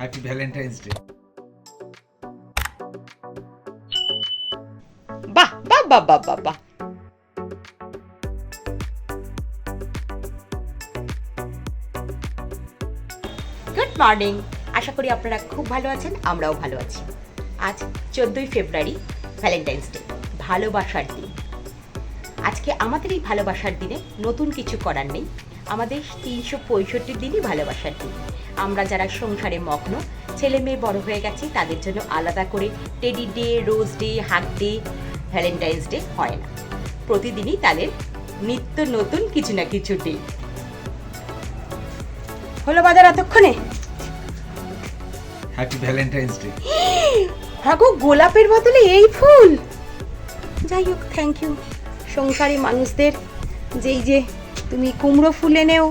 Happy Valentine's day বাহ বাহ বাহ বাহ বাহ গুড মর্নিং আশা করি আপনারা খুব ভালো আছেন, আমরাও ভালো আছি। আজ চোদ্দোই ফেব্রুয়ারি ভ্যালেন্টাইন্স ডে ভালোবাসার দিন। আজকে আমাদের এই ভালোবাসার দিনে নতুন কিছু করার নেই আমাদের তিনশো পঁয়ষট্টি দিনই ভালোবাসার দিন। আমরা যারা সংসারে মগ্ন ছেলে মেয়ে বড় হয়ে গেছে তাদের জন্য আলাদা করে teddy day rose day hug day valentine's day হয় না। প্রতিদিনই তাদের নিত্য নতুন কিছু না কিছু ডে হলো বাজার এতক্ষণে? হ্যাপি ভ্যালেন্টাইন্স ডে হ্যাঁ গো গোলাপের বদলে এই ফুল। যাই হোক থ্যাংক ইউ সংসারী মানুষদের যেই যে তুমি কুমড়ো ফুল এনেও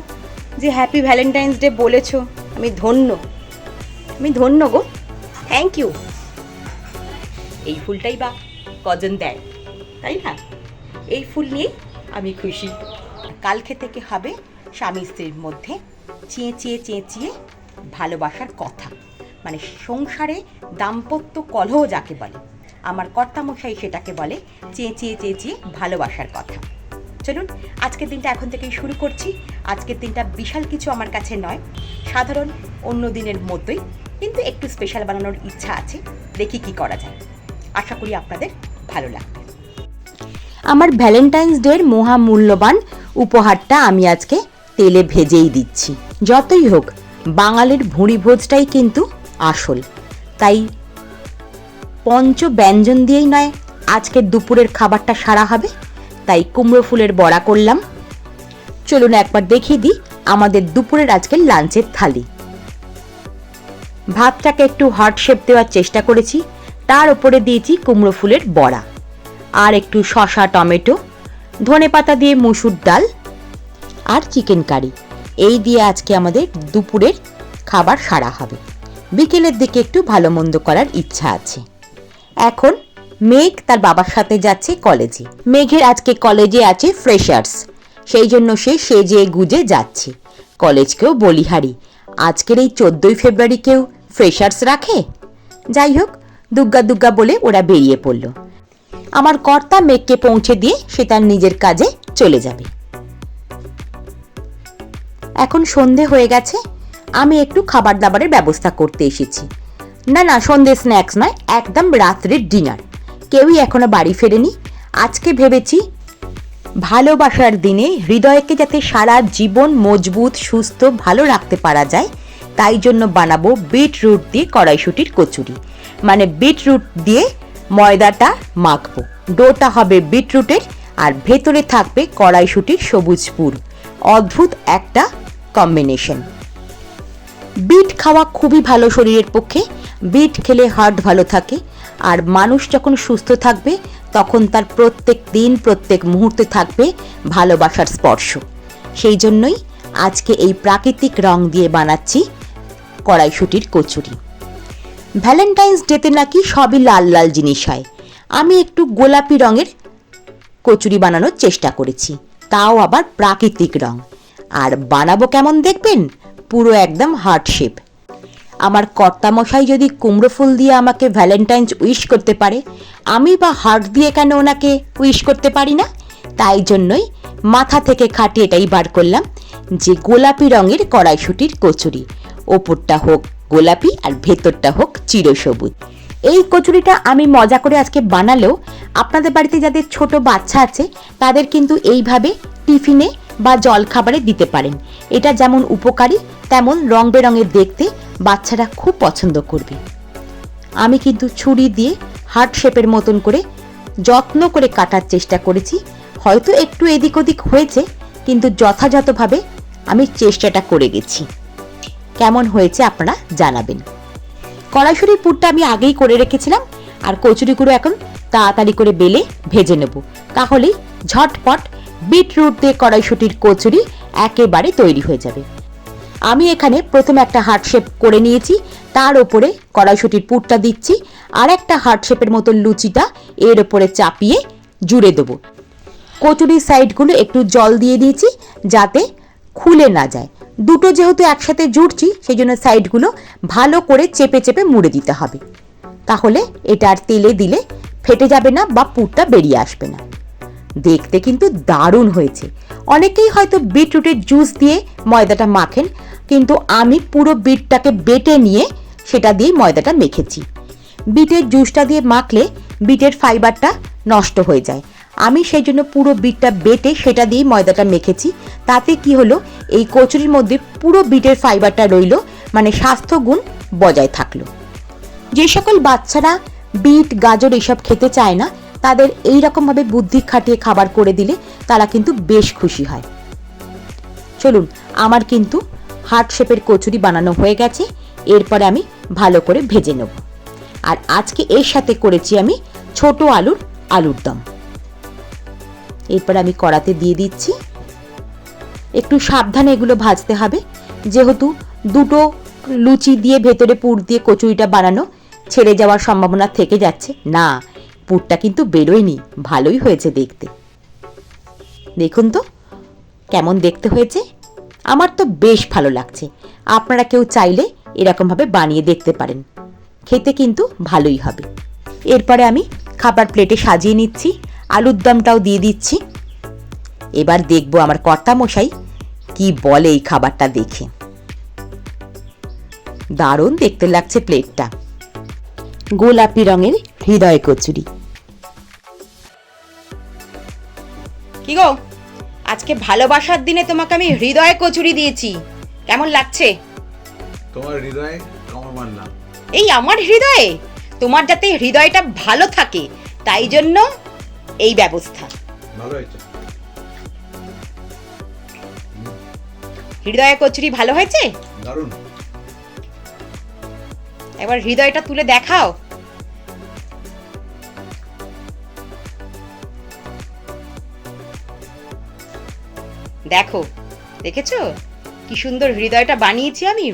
যে হ্যাপি ভ্যালেন্টাইন্স ডে বলেছ, আমি ধন্য। আমি ধন্য গো। থ্যাংক ইউ এই ফুলটাই বা কজন দেয়, তাই না? এই ফুল নিয়েই আমি খুশি। কালকে থেকে হবে স্বামী স্ত্রীর মধ্যে চেঁচিয়ে চেঁচিয়ে ভালোবাসার কথা। মানে সংসারে দাম্পত্য কলহ যাকে বলে, আমার কর্তামশাই সেটাকে বলে চেঁচিয়ে চেঁচিয়ে ভালোবাসার কথা। চলুন, আজকের দিনটা এখন থেকেই শুরু করছি। আজকের দিনটা বিশাল কিছু আমার কাছে নয়, সাধারণ অন্য দিনের মতোই, কিন্তু একটু স্পেশাল বানানোর ইচ্ছা আছে। দেখি কি করা যায়। আশা করি আপনাদের ভালো লাগবে। আমার ভ্যালেন্টাইন্স ডের মহামূল্যবান উপহারটা আমি আজকে তেলে ভেজেই দিচ্ছি। যতই হোক, বাঙালির ভুঁড়ি ভোজটাই কিন্তু আসল। তাই পঞ্চ ব্যঞ্জন দিয়েই নয়, আজকের দুপুরের খাবারটা সারা হবে। তাই কুমড়ো ফুলের বড়া করলাম। চলুন একবার দেখিয়ে দিই আমাদের দুপুরের আজকের লাঞ্চের থালি। ভাতটাকে একটু হট শেপ দেওয়ার চেষ্টা করেছি, তার উপরে দিয়েছি কুমড়ো ফুলের বড়া। আর একটু শশা টমেটো, ধনে পাতা দিয়ে মুসুর ডাল আর চিকেন কারি। এই দিয়ে আজকে আমাদের দুপুরের খাবার সারা হবে। বিকেলের দিকে একটু ভালো মন্দ করার ইচ্ছা আছে। এখন মেঘ তার বাবার সাথে যাচ্ছে কলেজে। মেঘের আজকে কলেজে আছে ফ্রেশার্স সেই জন্য সে সেজে গুজে যাচ্ছে। কলেজকেও বলিহারি। আজকের এই চোদ্দোই ফেব্রুয়ারিকেও ফ্রেশার্স রাখে? যাই হোক, দুগ্গা দুগ্গা বলে ওরা বেরিয়ে পড়ল। আমার কর্তা মেঘকে পৌঁছে দিয়ে সে তার নিজের কাজে চলে যাবে। এখন সন্ধে হয়ে গেছে। আমি একটু খাবার দাবারের ব্যবস্থা করতে এসেছি। না না, সন্ধে স্ন্যাক্স নয়, একদম রাত্রের ডিনার কেউই এখনও বাড়ি ফেরেনি। আজকে ভেবেছি, ভালোবাসার দিনে হৃদয়কে যাতে সারা জীবন মজবুত, সুস্থ, ভালো রাখতে পারা যায়, তাই জন্য বানাবো বিটরুট দিয়ে কড়াইশুটির কচুরি। মানে বিটরুট দিয়ে ময়দাটা মাখবো। ডোটা হবে বিটরুটের আর ভেতরে থাকবে কড়াইশুটির সবুজ পুর। অদ্ভুত একটা কম্বিনেশন। বিট খাওয়া খুবই ভালো শরীরের পক্ষে। বিট খেলে হার্ট ভালো থাকে, আর মানুষ যখন সুস্থ থাকবে, তখন তার প্রত্যেক দিন, প্রত্যেক মুহূর্তে থাকবে ভালোবাসার স্পর্শ। সেই জন্যই আজকে এই প্রাকৃতিক রং দিয়ে বানাচ্ছি কড়াইশুটির কচুরি। ভ্যালেন্টাইন্স ডেতে নাকি সবই লাল লাল জিনিস হয়। আমি একটু গোলাপি রঙের কচুরি বানানোর চেষ্টা করেছি, তাও আবার প্রাকৃতিক রং। আর বানাবো কেমন দেখবেন? পুরো একদম হার্ট শেপ। আমার কর্তামশাই যদি কুমড়ো ফুল দিয়ে আমাকে ভ্যালেন্টাইন্স উইশ করতে পারে, আমি বা হার্ট দিয়ে কেন ওনাকে উইশ করতে পারি না? তাই জন্যই মাথা থেকে খাটি এটাই বার করলাম যে গোলাপি রঙের কড়াইশুটির কচুরি। ওপরটা হোক গোলাপি আর ভেতরটা হোক চিরসবুজ। এই কচুরিটা আমি মজা করে আজকে বানালেও আপনাদের বাড়িতে যাদের ছোট বাচ্চা আছে, তাদের কিন্তু এইভাবে টিফিনে বা জলখাবারে দিতে পারেন। এটা যেমন উপকারী, তেমন রং বেরঙের দেখতে বাচ্চারা খুব পছন্দ করবে। আমি কিন্তু ছুরি দিয়ে হার্ট শেপের মতন করে যত্ন করে কাটার চেষ্টা করেছি। হয়তো একটু এদিক ওদিক হয়েছে, কিন্তু যথাযথভাবে আমি চেষ্টাটা করে গেছি। কেমন হয়েছে আপনারা জানাবেন। কড়াইশুটির পুরটা আমি আগেই করে রেখেছিলাম, আর কচুরিগুলো এখন তাড়াতাড়ি করে বেলে ভেজে নেব। তাহলেই ঝটপট বিটরুট দিয়ে কড়াইশুটির কচুরি একেবারে তৈরি হয়ে যাবে। আমি এখানে প্রথমে একটা হার্ট শেপ করে নিয়েছি, তার ওপরে কড়াইশুটির পুরটা দিচ্ছি, আর একটা হার্ট শেপের মতো লুচিটা এর ওপরে চাপিয়ে জুড়ে দেবো। কচুরির সাইডগুলো একটু জল দিয়ে দিয়েছি যাতে খুলে না যায়। দুটো যেহেতু একসাথে জুড়ছি সেই জন্য সাইডগুলো ভালো করে চেপে চেপে মুড়ে দিতে হবে। তাহলে এটা আর তেলে দিলে ফেটে যাবে না বা পুরটা বেরিয়ে আসবে না। দেখতে কিন্তু দারুণ হয়েছে। অনেকেই হয়তো বিটরুটের জুস দিয়ে ময়দাটা মাখেন, কিন্তু আমি পুরো বিটটাকে বেটে নিয়ে সেটা দিয়ে ময়দাটা মেখেছি। বিটের জুসটা দিয়ে মাখলে বিটের ফাইবারটা নষ্ট হয়ে যায়। আমি সেই জন্য পুরো বিটটা বেটে সেটা দিয়ে ময়দাটা মেখেছি। তাতে কি হলো, এই কচুরির মধ্যে পুরো বিটের ফাইবারটা রইল মানে স্বাস্থ্যগুণ বজায় থাকল। যে সকল বাচ্চারা বিট, গাজর এসব খেতে চায় না তাদের এই রকমভাবে বুদ্ধি খাটিয়ে খাবার করে দিলে তারা কিন্তু বেশ খুশি হয়। চলুন, আমার কিন্তু হার্ট শেপের কচুরি বানানো হয়ে গেছে, এরপরে আমি ভালো করে ভেজে নেব। আর আজকে এর সাথে করেছি আমি ছোট আলুর আলুর দম। এরপর আমি কড়াতে দিয়ে দিচ্ছি। একটু সাবধানে এগুলো ভাজতে হবে। যেহেতু দুটো লুচি দিয়ে ভেতরে পুর দিয়ে কচুরিটা বানানো ছেড়ে যাওয়ার সম্ভাবনা থেকে যাচ্ছে। না পুরটা কিন্তু বেরোয়নি। ভালোই হয়েছে দেখতে। দেখুন তো, কেমন দেখতে হয়েছে? আমার তো বেশ ভালো লাগছে। আপনারা কেউ চাইলে এরকমভাবে বানিয়ে দেখতে পারেন। খেতে কিন্তু ভালোই হবে। এরপরে আমি খাবার প্লেটে সাজিয়ে নিচ্ছি, আলুর দমটাও দিয়ে দিচ্ছি। এবার দেখব আমার কর্তামশাই কি বলে এই খাবারটা দেখে। দারুণ দেখতে লাগছে প্লেটটা। গোলাপি রঙের হৃদয় কচুরি। কি গো? আজকে ভালোবাসার দিনে তোমাকে আমি হৃদয়ে কচুরি দিয়েছি। কেমন লাগছে? তোমার হৃদয়ে কামড় মারলাম এই আমার হৃদয়ে? তোমার যাতে হৃদয়টা ভালো থাকে তাই জন্য এই ব্যবস্থা। ভালো হয়েছে। হৃদয় কচুরি ভালো হয়েছে? দারুণ। একবার হৃদয়টা তুলে দেখাও। দেখো, দেখেছ? কি সুন্দর হৃদয়টা বানিয়েছি আমি।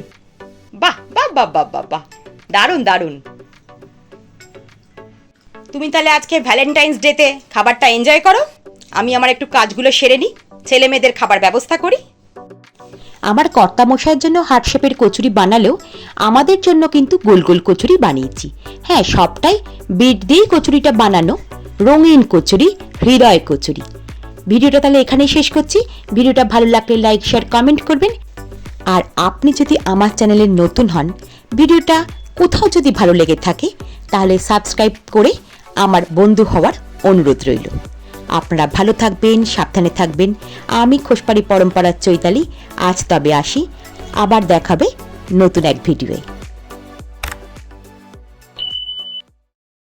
বাহ বাহ বাহ বাহ বাহ বাহ। দারুণ দারুণ। তুমি তাহলে আজকে ভ্যালেন্টাইন্স ডেতে খাবারটা এনজয় করো। আমি আমার একটু কাজগুলো সেরে নিই। ছেলে মেয়েদের খাবার ব্যবস্থা করি। আমার কর্তামশাইয়ের জন্য হার্ট শেপের কচুরি বানালেও আমাদের জন্য কিন্তু গোল গোল কচুরি বানিয়েছি। হ্যাঁ সবটাই বিট দিয়েই কচুরিটা বানানো। রঙিন কচুরি, হৃদয় কচুরি। ভিডিওটা তাহলে এখানেই শেষ করছি। ভিডিওটা ভালো লাগলে লাইক, শেয়ার কমেন্ট করবেন। আর আপনি যদি আমার চ্যানেলে নতুন হন, ভিডিওটা কোথাও যদি ভালো লেগে থাকে, তাহলে সাবস্ক্রাইব করে আমার বন্ধু হওয়ার অনুরোধ রইল। আপনারা ভালো থাকবেন, সাবধানে থাকবেন। আমি খোসপাড়ি পরম্পরার চৈতালি। আজ তবে আসি। আবার দেখাবে নতুন এক ভিডিওয়ে।